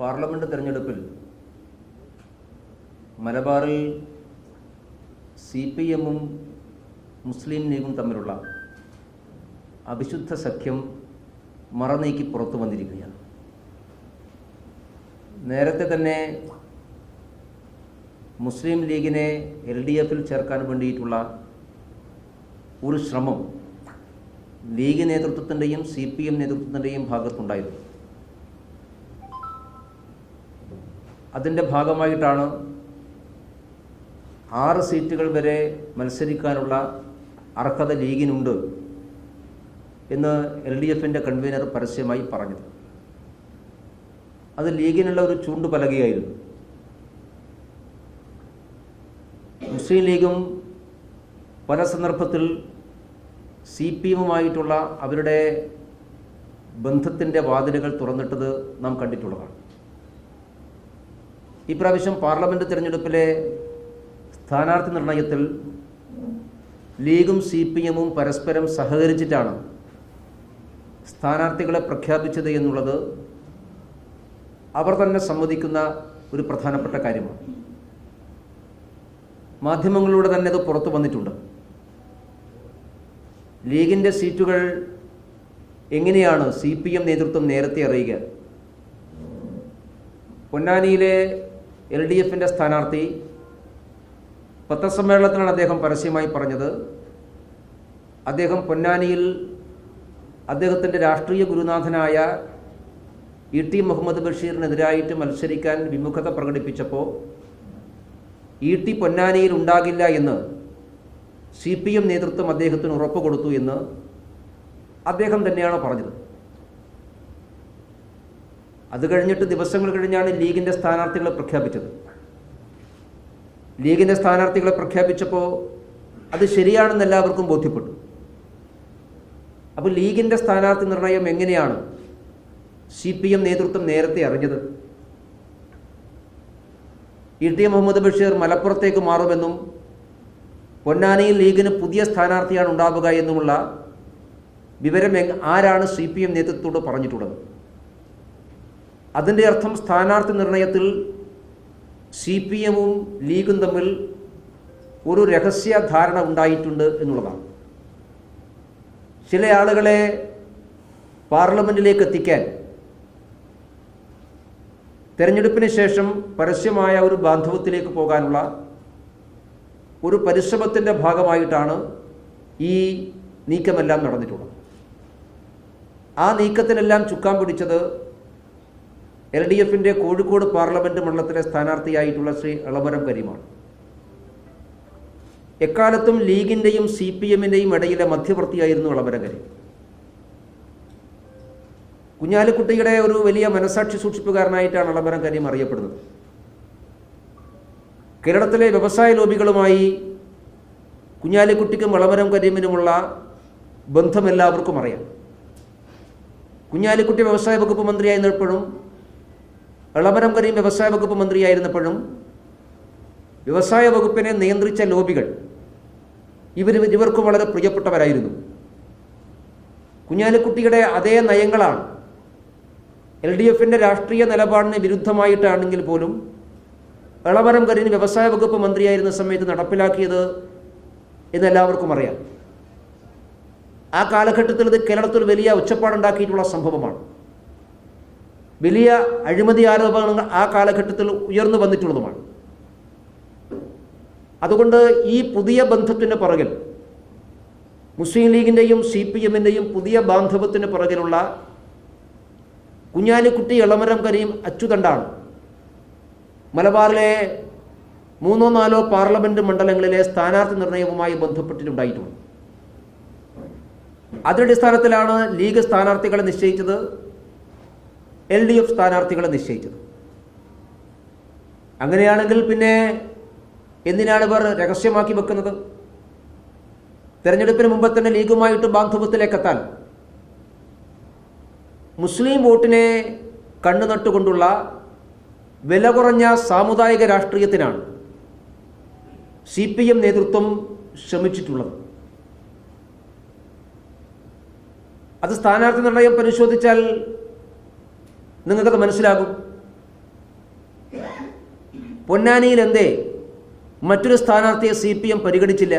Parliament തെരഞ്ഞെടുപ്പിൽ മലബാറിൽ C P എമ്മും മുസ്ലിം ലീഗും തമ്മിലുള്ള അവിശുദ്ധ സഖ്യം മറനീക്കി പുറത്തു വന്നിരിക്കുകയാണ്. നേരത്തെ തന്നെ മുസ്ലിം ലീഗിനെ എൽ ഡി എഫിൽ ചേർക്കാൻ വേണ്ടിയിട്ടുള്ള ഒരു ശ്രമം ലീഗ് നേതൃത്വത്തിന്റെയും സി പി എം നേതൃത്വത്തിന്റെയും ഭാഗത്തുണ്ടായിരുന്നു. അതിന്റെ ഭാഗമായിട്ടാണ് ആറ് സീറ്റുകൾ വരെ മത്സരിക്കാനുള്ള അർഹത ലീഗിനുണ്ട് എന്ന് എൽ ഡി എഫിന്റെ കൺവീനർ പരസ്യമായി പറഞ്ഞത്. അത് ലീഗിനുള്ള ഒരു ചൂണ്ടുപലകയായിരുന്നു മുസ്ലിം ലീഗും പല സന്ദർഭത്തിൽ സി പി എമ്മുമായിട്ടുള്ള അവരുടെ ബന്ധത്തിന്റെ വാതിലുകൾ തുറന്നിട്ടത് നാം കണ്ടിട്ടുള്ളതാണ്. ഇപ്രാവശ്യം പാർലമെന്റ് തിരഞ്ഞെടുപ്പിലെ സ്ഥാനാർത്ഥി നിർണയത്തിൽ ലീഗും സി പി എമ്മും പരസ്പരം സഹകരിച്ചിട്ടാണ് സ്ഥാനാർത്ഥികളെ പ്രഖ്യാപിച്ചത് എന്നുള്ളത് അവർ തന്നെ സമ്മതിക്കുന്ന ഒരു പ്രധാനപ്പെട്ട കാര്യമാണ്. മാധ്യമങ്ങളിലൂടെ തന്നെ അത് പുറത്തു വന്നിട്ടുണ്ട്. ലീഗിന്റെ സീറ്റുകൾ എങ്ങനെയാണ് സി പി എം നേതൃത്വം നേരത്തെ അറിയുക? പൊന്നാനിയിലെ എൽ ഡി എഫിന്റെ സ്ഥാനാർത്ഥി പത്രസമ്മേളനത്തിലാണ് അദ്ദേഹം പരസ്യമായി പറഞ്ഞത്. അദ്ദേഹം പൊന്നാനിയിൽ അദ്ദേഹത്തിന്റെ രാഷ്ട്രീയ ഗുരുനാഥനായ ഇ ടി മുഹമ്മദ് ബഷീറിനെതിരായിട്ട് മത്സരിക്കാൻ വിമുഖത പ്രകടിപ്പിച്ചപ്പോൾ ഇ ടി പൊന്നാനിയിൽ ഉണ്ടാകില്ല എന്ന് സി പി എം നേതൃത്വം അദ്ദേഹത്തിന് ഉറപ്പ് കൊടുത്തു എന്ന് അദ്ദേഹം തന്നെയാണ് പറഞ്ഞത്. അത് കഴിഞ്ഞിട്ട് ദിവസങ്ങൾ കഴിഞ്ഞാണ് ലീഗിന്റെ സ്ഥാനാർത്ഥികളെ പ്രഖ്യാപിച്ചത്. ലീഗിന്റെ സ്ഥാനാർത്ഥികളെ പ്രഖ്യാപിച്ചപ്പോൾ അത് ശരിയാണെന്ന് എല്ലാവർക്കും ബോധ്യപ്പെട്ടു. അപ്പോൾ ലീഗിന്റെ സ്ഥാനാർത്ഥി നിർണയം എങ്ങനെയാണ്? സി പി എം നേതൃത്വം നേരത്തെ അറിഞ്ഞത്. ഇ ടി മുഹമ്മദ് ബഷീർ മലപ്പുറത്തേക്ക് മാറുമെന്നും പൊന്നാനിയിൽ ലീഗിന് പുതിയ സ്ഥാനാർത്ഥിയാണ് ഉണ്ടാവുക എന്നുമുള്ള വിവരം ആരാണ് സി പി എം നേതൃത്വത്തോട് പറഞ്ഞിട്ടുള്ളത്? അതിന്റെ അർത്ഥം സ്ഥാനാർത്ഥി നിർണയത്തിൽ സി പി എമ്മും ലീഗും തമ്മിൽ ഒരു രഹസ്യ ധാരണ ഉണ്ടായിട്ടുണ്ട് എന്നുള്ളതാണ്. ചില ആളുകളെ പാർലമെന്റിലേക്ക് എത്തിക്കാൻ തെരഞ്ഞെടുപ്പിന് ശേഷം പരസ്യമായ ഒരു ബാന്ധവത്തിലേക്ക് പോകാനുള്ള ഒരു പരിശ്രമത്തിന്റെ ഭാഗമായിട്ടാണ് ഈ നീക്കമെല്ലാം നടന്നിട്ടുള്ളത്. ആ നീക്കത്തിനെല്ലാം ചുക്കാൻ പിടിച്ചത് എൽ ഡി എഫിന്റെ കോഴിക്കോട് പാർലമെന്റ് മണ്ഡലത്തിലെ സ്ഥാനാർത്ഥിയായിട്ടുള്ള ശ്രീ ഇളമരം കരീമാണ്. എക്കാലത്തും ലീഗിന്റെയും സി പി എമ്മിന്റെയും ഇടയിലെ മധ്യവർത്തിയായിരുന്നു ഇളമരം കരീം. കുഞ്ഞാലിക്കുട്ടിയുടെ ഒരു വലിയ മനസാക്ഷി സൂക്ഷിപ്പുകാരനായിട്ടാണ് ഇളമരം കരീം അറിയപ്പെടുന്നത്. കേരളത്തിലെ വ്യവസായ ലോബികളുമായി കുഞ്ഞാലിക്കുട്ടിക്കും എളമരം കരീമിനുമുള്ള ബന്ധം എല്ലാവർക്കും അറിയാം. കുഞ്ഞാലിക്കുട്ടി വ്യവസായ വകുപ്പ് മന്ത്രിയായിരുന്നപ്പോഴും എളമരം കരീം വ്യവസായ വകുപ്പ് മന്ത്രിയായിരുന്നപ്പോഴും വ്യവസായ വകുപ്പിനെ നിയന്ത്രിച്ച ലോബികൾ ഇവർ ഇവർക്ക് വളരെ പ്രിയപ്പെട്ടവരായിരുന്നു. കുഞ്ഞാലിക്കുട്ടിയുടെ അതേ നയങ്ങളാണ് എൽ ഡി എഫിന്റെ രാഷ്ട്രീയ നിലപാടിന് വിരുദ്ധമായിട്ടാണെങ്കിൽ പോലും എളമരം കരീം വ്യവസായ വകുപ്പ് മന്ത്രിയായിരുന്ന സമയത്ത് നടപ്പിലാക്കിയത് എന്നെല്ലാവർക്കും അറിയാം. ആ കാലഘട്ടത്തിൽ ഇത് കേരളത്തിൽ വലിയ ഒച്ചപ്പാടുണ്ടാക്കിയിട്ടുള്ള സംഭവമാണ്. വലിയ അഴിമതി ആരോപണങ്ങൾ ആ കാലഘട്ടത്തിൽ ഉയർന്നു വന്നിട്ടുള്ളതുമാണ്. അതുകൊണ്ട് ഈ പുതിയ ബന്ധത്തിന് പുറകിൽ മുസ്ലിം ലീഗിന്റെയും സി പി എമ്മിന്റെയും പുതിയ ബാന്ധവത്തിന് പുറകിലുള്ള കുഞ്ഞാലിക്കുട്ടി ഇളമരം കരീം അച്ചുതണ്ടാണ് മലബാറിലെ മൂന്നോ നാലോ പാർലമെന്റ് മണ്ഡലങ്ങളിലെ സ്ഥാനാർത്ഥി നിർണയവുമായി ബന്ധപ്പെട്ടിട്ടുണ്ടായിട്ടുള്ളത് അതിനടിസ്ഥാനത്തിലാണ് ലീഗ് സ്ഥാനാർത്ഥികളെ നിശ്ചയിച്ചത് എൽ ഡി എഫ് സ്ഥാനാർത്ഥികളെ നിശ്ചയിച്ചത് അങ്ങനെയാണെങ്കിൽ പിന്നെ എന്തിനാണ് ഇവർ രഹസ്യമാക്കി വെക്കുന്നത്? തെരഞ്ഞെടുപ്പിന് മുമ്പ് തന്നെ ലീഗുമായിട്ട് ബാന്ധവത്തിലേക്കെത്താൻ മുസ്ലിം വോട്ടിനെ കണ്ണു നട്ടുകൊണ്ടുള്ള വില കുറഞ്ഞ സാമുദായിക രാഷ്ട്രീയത്തിനാണ് സി പി എം നേതൃത്വം ശ്രമിച്ചിട്ടുള്ളത്. അത് സ്ഥാനാർത്ഥി നിർണയം പരിശോധിച്ചാൽ നിങ്ങൾക്കത് മനസ്സിലാകും. പൊന്നാനിയിൽ എന്തേ? മറ്റൊരു സ്ഥാനാർത്ഥിയെ സി പി എം പരിഗണിച്ചില്ല.